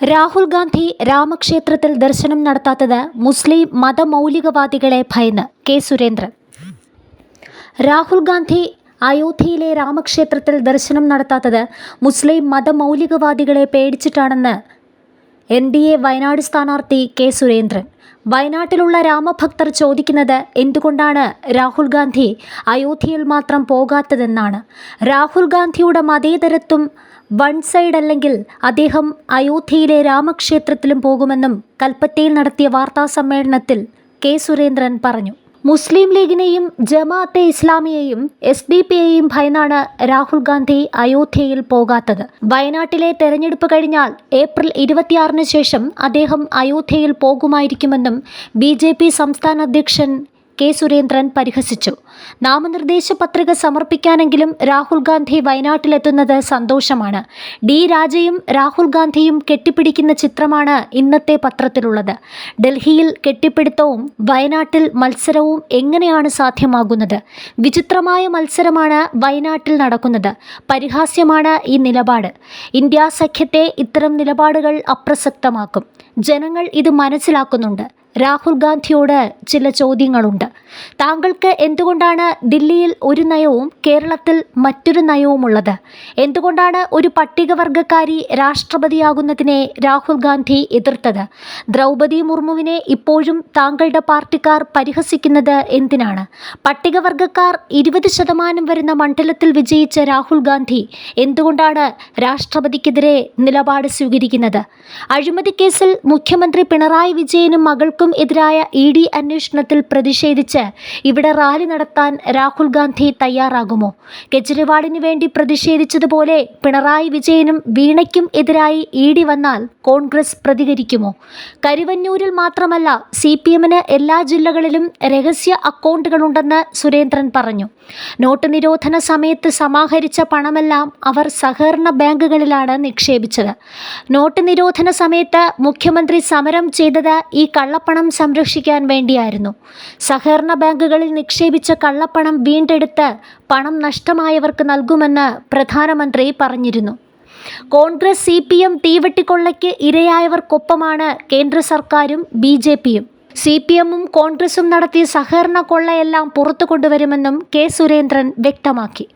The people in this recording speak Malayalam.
രാഹുൽ ഗാന്ധി രാമക്ഷേത്രത്തിൽ ദർശനം നടത്താത്തത് മുസ്ലിം മതമൗലികവാദികളെ ഭയന്ന് കെ സുരേന്ദ്രൻ. രാഹുൽ ഗാന്ധി അയോധ്യയിലെ രാമക്ഷേത്രത്തിൽ ദർശനം നടത്താത്തത് മുസ്ലിം മതമൗലികവാദികളെ പേടിച്ചിട്ടാണെന്ന് എൻ ഡി എ വയനാട് സ്ഥാനാർത്ഥി കെ സുരേന്ദ്രൻ. വയനാട്ടിലുള്ള രാമഭക്തർ ചോദിക്കുന്നത് എന്തുകൊണ്ടാണ് രാഹുൽ ഗാന്ധി അയോധ്യയിൽ മാത്രം പോകാത്തതെന്നാണ്. രാഹുൽ ഗാന്ധിയുടെ മതേതരത്വം വൺ സൈഡ് അല്ലെങ്കിൽ അദ്ദേഹം അയോധ്യയിലെ രാമക്ഷേത്രത്തിലും പോകുമെന്നും കൽപ്പറ്റയിൽ നടത്തിയ വാർത്താ സമ്മേളനത്തിൽ കെ സുരേന്ദ്രൻ പറഞ്ഞു. മുസ്ലിം ലീഗിനെയും ജമാഅത്തെ ഇസ്ലാമിയെയും എസ് ഡി പിയെയും ഭയന്നാണ് രാഹുൽ ഗാന്ധി അയോധ്യയിൽ പോകാത്തത്. വയനാട്ടിലെ തെരഞ്ഞെടുപ്പ് കഴിഞ്ഞാൽ ഏപ്രിൽ ഇരുപത്തിയാറിന് ശേഷം അദ്ദേഹം അയോധ്യയിൽ പോകുമായിരിക്കുമെന്നും ബി സംസ്ഥാന അധ്യക്ഷൻ കെ സുരേന്ദ്രൻ പരിഹസിച്ചു. നാമനിർദ്ദേശ പത്രിക സമർപ്പിക്കാനെങ്കിലും രാഹുൽ ഗാന്ധി വയനാട്ടിലെത്തുന്നത് സന്തോഷമാണ്. ഡി രാജയും രാഹുൽ ഗാന്ധിയും കെട്ടിപ്പിടിക്കുന്ന ചിത്രമാണ് ഇന്നത്തെ പത്രത്തിലുള്ളത്. ഡൽഹിയിൽ കെട്ടിപ്പിടുത്തവും വയനാട്ടിൽ മത്സരവും എങ്ങനെയാണ് സാധ്യമാകുന്നത്? വിചിത്രമായ മത്സരമാണ് വയനാട്ടിൽ നടക്കുന്നത്. പരിഹാസ്യമാണ് ഈ നിലപാട്. ഇന്ത്യ സഖ്യത്തെ ഇത്തരം നിലപാടുകൾ അപ്രസക്തമാക്കും. ജനങ്ങൾ ഇത് മനസ്സിലാക്കുന്നുണ്ട്. രാഹുൽ ഗാന്ധിയോട് ചില ചോദ്യങ്ങളുണ്ട്. താങ്കൾക്ക് എന്തുകൊണ്ടാണ് ദില്ലിയിൽ ഒരു നയവും കേരളത്തിൽ മറ്റൊരു നയവുമുള്ളത്? എന്തുകൊണ്ടാണ് ഒരു പട്ടികവർഗക്കാരി രാഷ്ട്രപതിയാകുന്നതിനെ രാഹുൽ ഗാന്ധി എതിർത്തത്? ദ്രൗപദി മുർമുവിനെ ഇപ്പോഴും താങ്കളുടെ പാർട്ടിക്കാർ പരിഹസിക്കുന്നത് എന്തിനാണ്? പട്ടികവർഗക്കാർ ഇരുപത് ശതമാനം വരുന്ന മണ്ഡലത്തിൽ വിജയിച്ച രാഹുൽ ഗാന്ധി എന്തുകൊണ്ടാണ് രാഷ്ട്രപതിക്കെതിരെ നിലപാട് സ്വീകരിക്കുന്നത്? അഴിമതി കേസിൽ മുഖ്യമന്ത്രി പിണറായി വിജയനും മകൾക്കും എതിരായ ഇ ഡി അന്വേഷണത്തിൽ പ്രതിഷേധിച്ച് ഇവിടെ റാലി നടത്താൻ രാഹുൽ ഗാന്ധി തയ്യാറാകുമോ? കെജ്രിവാളിന് വേണ്ടി പ്രതിഷേധിച്ചതുപോലെ പിണറായി വിജയനും വീണയ്ക്കും എതിരായി ഇ ഡി വന്നാൽ കോൺഗ്രസ് പ്രതികരിക്കുമോ? കരുവന്നൂരിൽ മാത്രമല്ല സി പി എമ്മിന് എല്ലാ ജില്ലകളിലും രഹസ്യ അക്കൗണ്ടുകളുണ്ടെന്ന് സുരേന്ദ്രൻ പറഞ്ഞു. നോട്ട് നിരോധന സമയത്ത് സമാഹരിച്ച പണമെല്ലാം അവർ സഹകരണ ബാങ്കുകളിലാണ് നിക്ഷേപിച്ചത്. നോട്ട് നിരോധന സമയത്ത് മുഖ്യമന്ത്രി സമരം ചെയ്തത് ഈ കള്ളപ്പണം സംരക്ഷിക്കാൻ വേണ്ടിയായിരുന്നു. സഹകരണ ബാങ്കുകളിൽ നിക്ഷേപിച്ച കള്ളപ്പണം വീണ്ടെടുത്ത് പണം നഷ്ടമായവർക്ക് നൽകുമെന്ന് പ്രധാനമന്ത്രി പറഞ്ഞിരുന്നു. കോൺഗ്രസ് സി പി എം തീവെട്ടിക്കൊള്ളയ്ക്ക് ഇരയായവർക്കൊപ്പമാണ് കേന്ദ്ര സർക്കാരും ബി ജെ പിയും. സി പി എമ്മും കോൺഗ്രസും നടത്തിയ സഹകരണ കൊള്ളയെല്ലാം പുറത്തു കൊണ്ടുവരുമെന്നും കെ സുരേന്ദ്രൻ വ്യക്തമാക്കി.